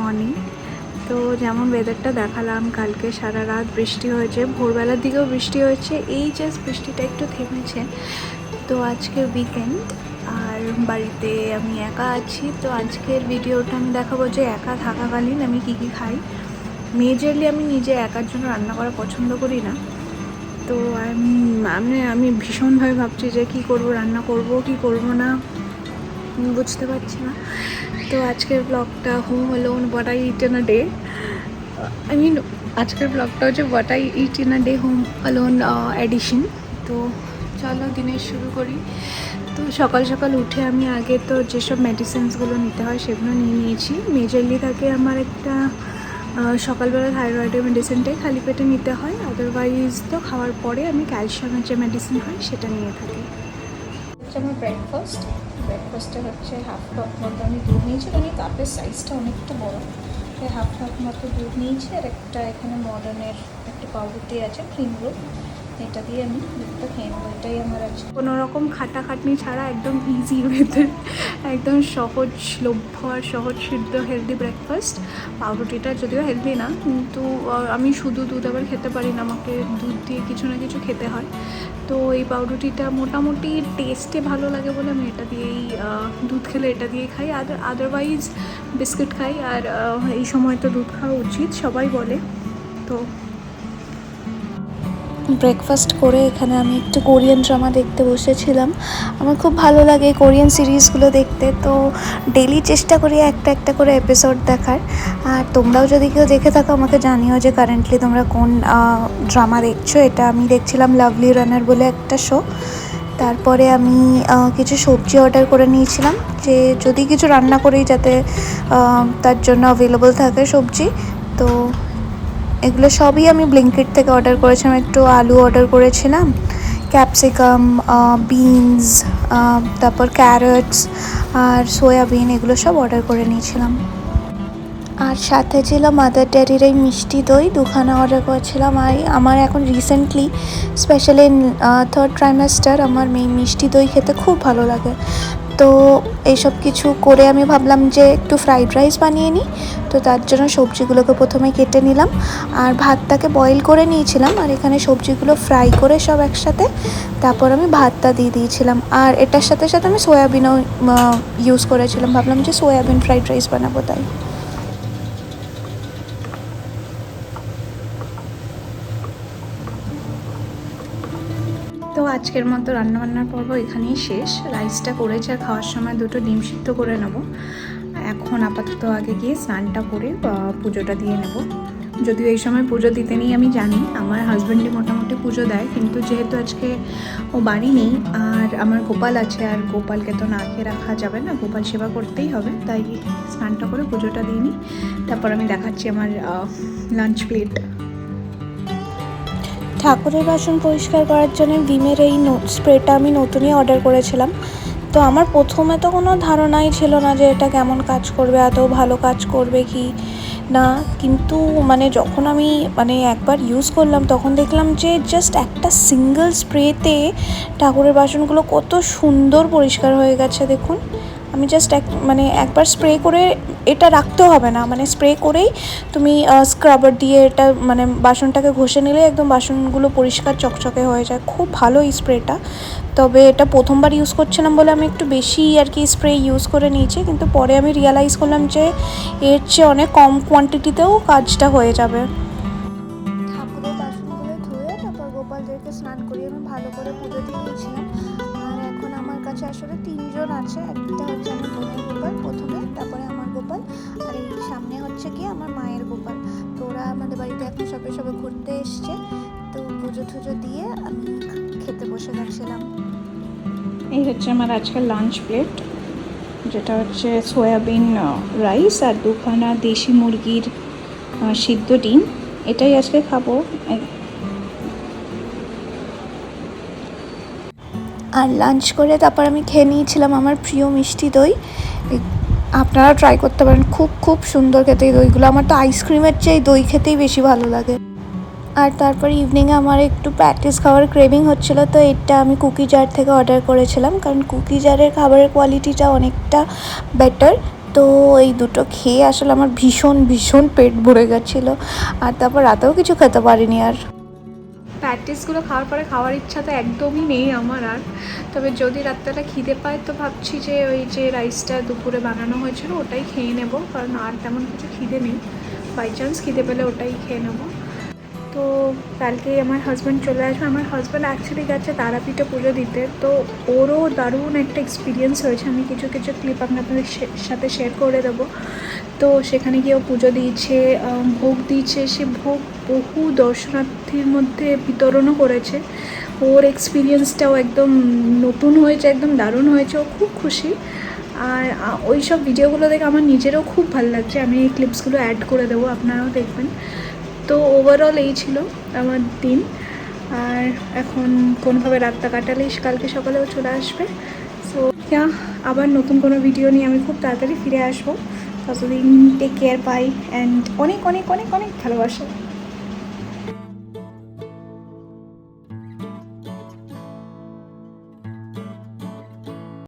Morning তো যেমন ওয়েদারটা দেখালাম, কালকে সারা রাত বৃষ্টি হয়েছে, ভোরবেলার দিকেও বৃষ্টি হয়েছে, এই জাস্ট বৃষ্টিটা একটু থেমেছে। তো আজকে উইকেন্ড আর বাড়িতে আমি একা আছি, তো আজকের ভিডিওটা আমি দেখাবো যে একা থাকাকালীন আমি কী কী খাই। মেজরলি আমি নিজে একার জন্য রান্না করা পছন্দ করি না। তো আমি আমি আমি ভীষণভাবে ভাবছি যে কী করব, রান্না করব, কি করব না, বুঝতে পারছি না। তো আজকের ব্লগটা home alone what I eat in a day I mean আজকের ব্লগটা হচ্ছে what I eat in a day home alone edition তো চলো দিনের শুরু করি। তো সকাল সকাল উঠে আমি আগে তো যেসব মেডিসিনসগুলো নিতে হয় সেগুলো নিয়ে নিয়েছি। মেজরলি থাকে আমার একটা সকালবেলা থাইরয়েডের মেডিসিনটাই খালি পেটে নিতে হয়। আদারওয়াইজ তো খাওয়ার পরে আমি ক্যালসিয়ামের যে মেডিসিন হয় সেটা নিয়ে থাকি। হচ্ছে আমার ব্রেকফাস্ট ব্রেকফাস্টে হচ্ছে হাফ কাপ মতো আমি দুধ নিয়েছি। কারণ কাপের সাইজটা অনেকটা বড়। তাই হাফ কাপ মতো দুধ নিয়েছি। আর একটা এখানে মডার্নের একটা পাউরুটি আছে ক্রিম রোল এটা দিয়ে আমি দুধটা খেয়ে নেব, এটাই আমার আছে। কোনো রকম খাটাখাটনি ছাড়া একদম ইজি ওয়েতে একদম সহজলভ্য আর সহজ সিদ্ধ হেলদি ব্রেকফাস্ট পাউরুটিটা যদিও হেলদি না, কিন্তু আমি শুধু দুধ আবার খেতে পারি না, আমাকে দুধ দিয়ে কিছু না কিছু খেতে হয়। তো এই পাউরুটিটা মোটামুটি টেস্টে ভালো লাগে বলে আমি এটা দিয়েই দুধ খেলে এটা দিয়েই খাই। আদার আদারওয়াইজ বিস্কিট খাই। আর এই সময় তো দুধ খাওয়া উচিত, সবাই বলে। তো ব্রেকফাস্ট করে এখানে আমি একটু কোরিয়ান ড্রামা দেখতে বসেছিলাম। আমার খুব ভালো লাগে কোরিয়ান সিরিজগুলো দেখতে, তো ডেলি চেষ্টা করি একটা একটা করে এপিসোড দেখার। আর তোমরাও যদি কেউ দেখে থাকো, আমাকে জানিও যে কারেন্টলি তোমরা কোন ড্রামা দেখছ। এটা আমি দেখছিলাম লাভলি রানার বলে একটা শো তারপরে আমি কিছু সবজি অর্ডার করে নিয়েছিলাম, যে যদি কিছু রান্না করি যাতে তার জন্য অ্যাভেলেবল থাকে সবজি, তো এগুলো সবই আমি ব্লিঙ্কিট থেকে অর্ডার করেছিলাম। একটু আলু অর্ডার করেছিলাম ক্যাপসিকাম বিনস তারপর ক্যারটস আর সয়াবিন এগুলো সব অর্ডার করে নিয়েছিলাম। আর সাথে ছিল মাদার ডেয়ারির এই মিষ্টি দই, দুখানা অর্ডার করেছিলাম। আর আমার এখন রিসেন্টলি স্পেশালি থার্ড ট্রাইমাস্টার আমার মেয়ে মিষ্টি দই খেতে খুব ভালো লাগে। তো এইসব কিছু করে আমি ভাবলাম যে একটু ফ্রাইড রাইস বানিয়ে নিই। তো তার জন্য সবজিগুলোকে প্রথমে কেটে নিলাম। আর ভাতটাকে বয়েল করে নিয়েছিলাম আর এখানে সবজিগুলো ফ্রাই করে সব একসাথে তারপর আমি ভাতটা দিয়ে দিয়েছিলাম। আর এটার সাথে সাথে আমি সয়াবিনও ইউজ করেছিলাম। ভাবলাম যে সয়াবিন ফ্রাইড রাইস বানাবো তাই। আজকের মতো রান্নাবান্নার পর্ব এখানেই শেষ। রাইসটা করেছে আর খাওয়ার সময় দুটো ডিম সিদ্ধ করে নেব। এখন আপাতত আগে গিয়ে স্নানটা করে পুজোটা দিয়ে নেব। যদিও এই সময় পুজো দিতে নেই আমি জানি, আমার হাজব্যান্ডই মোটামুটি পুজো দেয়, কিন্তু যেহেতু আজকে ও বাড়ি নেই, আর আমার গোপাল আছে, আর গোপালকে তো না খেয়ে রাখা যাবে না, গোপাল সেবা করতেই হবে, তাই স্নানটা করে পুজোটা দিয়ে নিই। তারপর আমি দেখাচ্ছি আমার লাঞ্চ প্লেট ঠাকুরের বাসন পরিষ্কার করার জন্য ভিমের এই স্প্রেটা আমি নতুনই অর্ডার করেছিলাম। তো আমার প্রথমে তো কোনো ধারণাই ছিল না যে এটা কেমন কাজ করবে এত ভালো কাজ করবে কি না। কিন্তু মানে যখন আমি মানে একবার ইউজ করলাম, তখন দেখলাম যে জাস্ট একটা সিঙ্গেল স্প্রেতে ঠাকুরের বাসনগুলো কত সুন্দর পরিষ্কার হয়ে গেছে, দেখুন। আমি জাস্ট এক মানে একবার স্প্রে করে এটা রাখতে হবে না। মানে স্প্রে করেই তুমি স্ক্রাবার দিয়ে এটা মানে বাসনটাকে ঘষে নিলে একদম বাসনগুলো পরিষ্কার চকচকে হয়ে যায়। খুব ভালো এই স্প্রেটা তবে এটা প্রথমবার ইউজ করছিলাম বলে আমি একটু বেশি আর কি স্প্রে ইউজ করে নিয়েছি। কিন্তু পরে আমি রিয়ালাইজ করলাম যে এর চেয়ে অনেক কম কোয়ান্টিটিতেও কাজটা হয়ে যাবে। আসলে তিনজন আছে। একটা হচ্ছে আমার বোনের গোপাল প্রথমে, তারপরে আমার গোপাল। আর এই সামনে হচ্ছে কি আমার মায়ের গোপাল। তো ওরা আমাদের বাড়িতে এখন সবে সবে ঘুরতে এসছে। তো পুজো টুজো দিয়ে আমি খেতে বসে গেছিলাম। এই হচ্ছে আমার আজকের লাঞ্চ প্লেট যেটা হচ্ছে সয়াবিন রাইস আর দুখানা দেশি মুরগির সিদ্ধ ডিম। এটাই আজকে খাব। আর লাঞ্চ করে তারপর আমি খেয়ে নিয়েছিলাম আমার প্রিয় মিষ্টি দই। আপনারা ট্রাই করতে পারেন, খুব খুব সুন্দর খেতে এই দইগুলো। আমার তো আইসক্রিমের চেয়ে দই খেতেই বেশি ভালো লাগে। আর তারপর ইভিনিংয়ে আমার একটু প্যাটিস খাওয়ার ক্রেভিং হচ্ছিল, তো এটা আমি কুকি জার থেকে অর্ডার করেছিলাম, কারণ কুকি জারের খাবারের কোয়ালিটিটা অনেকটা বেটার তো এই দুটো খেয়ে আসলে আমার ভীষণ ভীষণ পেট ভরে গেছিল। আর তারপর রাতেও কিছু খেতে পারিনি আর। প্যাটিসগুলো খাওয়ার পরে খাওয়ার ইচ্ছা তো একদমই নেই আমার আর। তবে যদি রাত্রেটা খিদে পায় তো ভাবছি যে ওই যে রাইসটা দুপুরে বানানো হয়েছিল ওটাই খেয়ে নেব, কারণ আর তেমন কিছু খিদে নেই। বাই চান্স খিদে পেলে ওটাই খেয়ে নেব। তো কালকে আমার হাজব্যান্ড চলে আসবে। আমার হাজব্যান্ড অ্যাকচুয়ালি গেছে তারাপীঠে পুজো দিতে। তো ওরও দারুণ একটা এক্সপিরিয়েন্স হয়েছে। আমি কিছু কিছু ক্লিপ আপনাদের সাথে শেয়ার করে দেবো। তো সেখানে গিয়েও পুজো দিয়েছে ভোগ দিয়েছে। সে ভোগ বহু দর্শনার্থীর মধ্যে বিতরণও করেছে। ওর এক্সপিরিয়েন্সটাও একদম নতুন হয়েছে, একদম দারুণ হয়েছে। ও খুব খুশি। আর ওই সব ভিডিওগুলো দেখে আমার নিজেরও খুব ভালো লাগছে। আমি এই ক্লিপসগুলো অ্যাড করে দেবো, আপনারাও দেখবেন। তো ওভারঅল এই ছিল আমার দিন। আর এখন কোনোভাবে রাতটা কাটালেই কালকে সকালেও চলে আসবে। সো ইয়া, আবার নতুন কোনো ভিডিও নিয়ে আমি খুব তাড়াতাড়ি ফিরে আসব। ততদিন টেক কেয়ার বাই অ্যান্ড অনেক অনেক অনেক অনেক ভালোবাসা।